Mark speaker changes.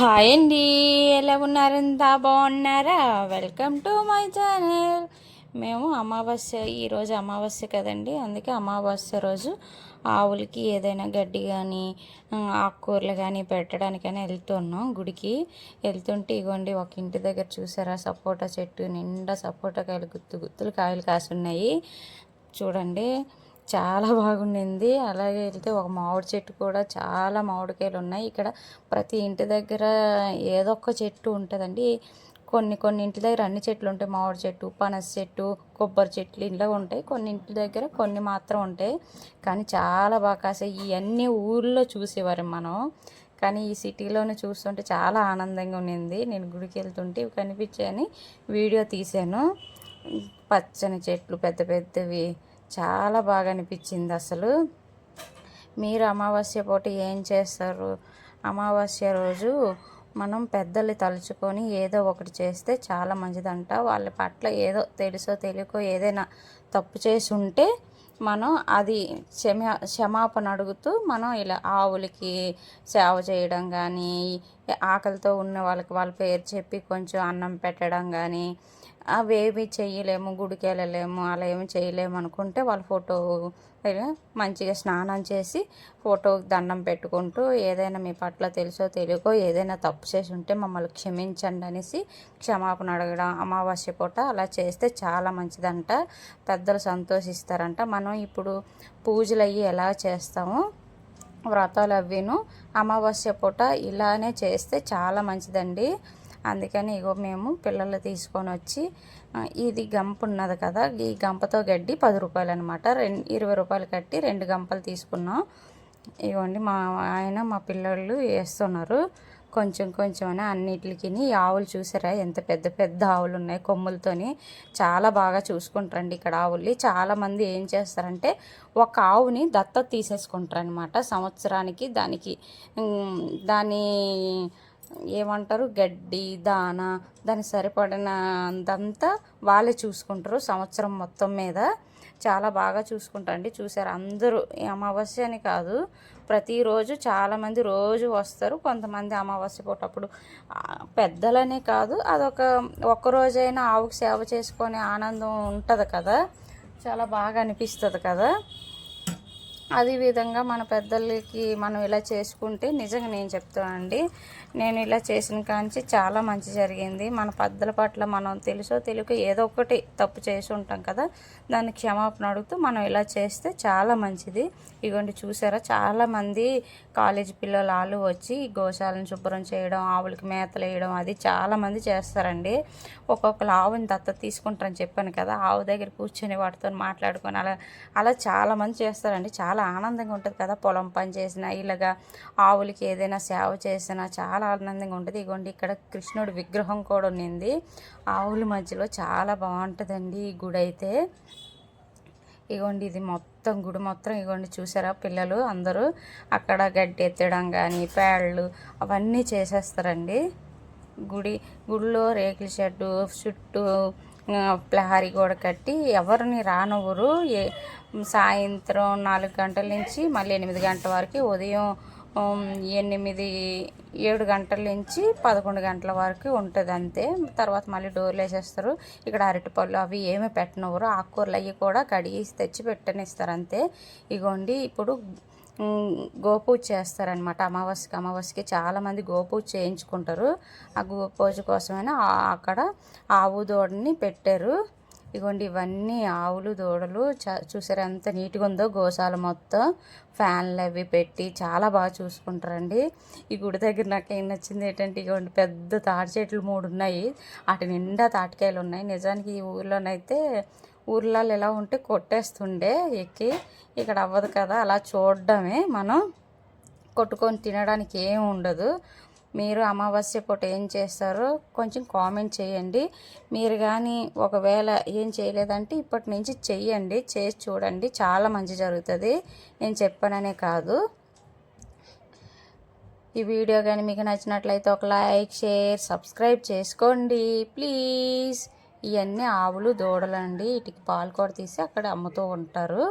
Speaker 1: Hi అండి ఎలా ఉన్నారంతా బాగున్నారా? వెల్కమ్ టు మై ఛానల్ మేము అమావాస్య ఈరోజు అమావాస్య కదండి అందుకే అమావాస్య రోజు ఆవులకి ఏదైనా గడ్డి కానీ ఆకుకూరలు కానీ పెట్టడానికైనా వెళ్తున్నాం గుడికి. వెళ్తుంటే ఇగోండి ఒక ఇంటి దగ్గర చూసారా? సపోటా చెట్టు నిండా సపోటా కాయలు గుత్తు గుత్తులు కాయలు కాసున్నాయి. చూడండి. చాలా బాగుండింది. అలాగే వెళ్తే ఒక మామిడి చెట్టు కూడా చాలా మామిడికాయలు ఉన్నాయి. ఇక్కడ ప్రతి ఇంటి దగ్గర ఏదో ఒక చెట్టు ఉంటుందండి. కొన్ని కొన్ని ఇంటి దగ్గర అన్ని చెట్లు ఉంటాయి. మామిడి చెట్టు పనస చెట్టు కొబ్బరి చెట్లు ఇలా ఉంటాయి. కొన్ని ఇంటి దగ్గర కొన్ని మాత్రం ఉంటాయి. కానీ చాలా బాగా కాసాయి. ఇవన్నీ ఊర్లో చూసేవారు మనం. కానీ ఈ సిటీలోనే చూస్తుంటే చాలా ఆనందంగా ఉండింది. నేను గుడికి వెళ్తుంటే ఇవి కనిపించాయని వీడియో తీశాను. పచ్చని చెట్లు పెద్ద పెద్దవి చాలా బాగా అనిపించింది అసలు. మీరు అమావాస్య పూట ఏం చేస్తారు? అమావాస్య రోజు మనం పెద్దల్ని తలుచుకొని ఏదో ఒకటి చేస్తే చాలా మంచిదంట. వాళ్ళ పట్ల ఏదో తెలుసో తెలియకో ఏదైనా తప్పు చేసి ఉంటే మనం అది క్షమా క్షమాపణ అడుగుతూ మనం ఇలా ఆవులకి సేవ చేయడం కానీ ఆకలితో ఉన్న వాళ్ళకి వాళ్ళ పేరు చెప్పి కొంచెం అన్నం పెట్టడం కానీ అవేమి చేయలేము గుడికి వెళ్ళలేము అలా ఏమి చేయలేము అనుకుంటే వాళ్ళ ఫోటో మంచిగా స్నానం చేసి ఫోటో దండం పెట్టుకుంటూ ఏదైనా మీ పట్ల తెలుసో తెలియకో ఏదైనా తప్పు చేసి ఉంటే మమ్మల్ని క్షమించండి అనేసి క్షమాపణ అడగడం అమావాస్య పూట అలా చేస్తే చాలా మంచిదంట. పెద్దలు సంతోషిస్తారంట. మనం ఇప్పుడు పూజలు అవి ఎలా చేస్తామో వ్రతాలు అవిను అమావాస్య పూట ఇలానే చేస్తే చాలా మంచిదండి. అందుకని ఇగో మేము పిల్లలు తీసుకొని వచ్చి ఇది గంప ఉన్నది కదా ఈ గంపతో గడ్డి పది రూపాయలు అనమాట రెండు ఇరవై రూపాయలు కట్టి రెండు గంపలు తీసుకున్నాం. ఇవ్వండి మా ఆయన మా పిల్లలు వేస్తున్నారు. కొంచెం కొంచెం అని అన్నిటికి ఆవులు చూసారా? ఎంత పెద్ద పెద్ద ఆవులు ఉన్నాయి కొమ్ములతోని. చాలా బాగా చూసుకుంటారండి ఇక్కడ ఆవుల్ని. చాలామంది ఏం చేస్తారంటే ఒక ఆవుని దత్త తీసేసుకుంటారు అనమాట సంవత్సరానికి. దానికి దాని ఏమంటారు? గడ్డి దాన దానికి సరిపడినంతంతా వాళ్ళే చూసుకుంటారు సంవత్సరం మొత్తం మీద. చాలా బాగా చూసుకుంటారండి చూసారు అందరూ అమావాస్య అని కాదు ప్రతిరోజు చాలామంది రోజు వస్తారు. కొంతమంది అమావాస్య పూటప్పుడు పెద్దలనే కాదు అదొక ఒక్కరోజైనా ఆవుకు సేవ చేసుకునే ఆనందం ఉంటుంది కదా. చాలా బాగా అనిపిస్తుంది కదా. అదేవిధంగా మన పెద్దలకి మనం ఇలా చేసుకుంటే నిజంగా నేను చెప్తానండి నేను ఇలా చేసిన కాంచి చాలా మంచి జరిగింది. మన పెద్దల పట్ల మనం తెలుసో తెలుగు ఏదో ఒకటి తప్పు చేసి ఉంటాం కదా దాన్ని క్షమాపణ అడుగుతూ మనం ఇలా చేస్తే చాలా మంచిది. ఇగోండి చూసారా? చాలామంది కాలేజీ పిల్లలు వాళ్ళు వచ్చి గోశాలను శుభ్రం చేయడం ఆవులకి మేతలు వేయడం అది చాలామంది చేస్తారండి. ఒక్కొక్కరు ఆవుని దత్త తీసుకుంటారని చెప్పాను కదా ఆవు దగ్గర కూర్చొని వాటితో మాట్లాడుకొని అలా అలా చాలామంది చేస్తారండి. చాలా ఆనందంగా ఉంటుంది కదా. పొలం పని చేసినా ఇలాగా ఆవులకి ఏదైనా సేవ చేసినా చాలా ఆనందంగా ఉంటుంది. ఇగోండి ఇక్కడ కృష్ణుడి విగ్రహం కూడా ఉన్నింది. ఆవుల మధ్యలో చాలా బాగుంటుందండి ఈ గుడి అయితే. ఇగోండి ఇది మొత్తం గుడి మొత్తం ఇగోండి చూసారా పిల్లలు అందరూ? అక్కడ గడ్డి ఎత్తడం కానీ పేళ్ళు అవన్నీ చేసేస్తారండి. గుడి గుడిలో రేకుల షెడ్డు చుట్టూ ప్రహరీ గోడ కట్టి ఎవరిని రానవ్వరు. ఏ సాయంత్రం నాలుగు గంటల నుంచి మళ్ళీ ఎనిమిది గంటల వరకు ఉదయం ఎనిమిది ఏడు గంటల నుంచి పదకొండు గంటల వరకు ఉంటుంది అంతే తర్వాత మళ్ళీ డోర్లు వేసేస్తారు. ఇక్కడ అరటిపళ్ళు అవి ఏమి పెట్టనివ్వరు. ఆకుకూరలు అవి కూడా కడిగి తెచ్చి పెట్టనిస్తారు అంతే. ఇగోండి ఇప్పుడు గోపూజ చేస్తారనమాట అమావాస్యకి అమావాస్యకి చాలామంది గోపూజ చేయించుకుంటారు. ఆ గోపూజ కోసమైనా అక్కడ ఆవు దూడని పెట్టారు. ఇగోండి ఇవన్నీ ఆవులు దూడలు చూసారు ఎంత నీట్గా ఉందో? గోశాల మొత్తం ఫ్యాన్లు అవి పెట్టి చాలా బాగా చూసుకుంటారండి. ఈ గుడి దగ్గర నాకు ఏం నచ్చింది ఏంటంటే ఇగోండి పెద్ద తాటి చెట్లు మూడు ఉన్నాయి. వాటి నిండా తాటికాయలు ఉన్నాయి. నిజానికి ఈ ఊర్లోనైతే ఊర్లలో ఎలా ఉంటే కొట్టేస్తుండే ఎక్కి. ఇక్కడ అవ్వదు కదా అలా చూడడమే మనం. కొట్టుకొని తినడానికి ఏం ఉండదు. మీరు అమావాస్య పూట ఏం చేస్తారో కొంచెం కామెంట్ చేయండి. మీరు కానీ ఒకవేళ ఏం చేయలేదంటే ఇప్పటి నుంచి చెయ్యండి చేసి చూడండి. చాలా మంచి జరుగుతుంది. నేను చెప్పాననే కాదు. ఈ వీడియో కానీ మీకు నచ్చినట్లయితే ఒక లైక్ షేర్ సబ్స్క్రైబ్ చేసుకోండి. ప్లీజ్. ఇవన్నీ ఆవులు దూడలండి. వీటికి పాలు కూడా తీసి అక్కడ అమ్ముతూ ఉంటారు.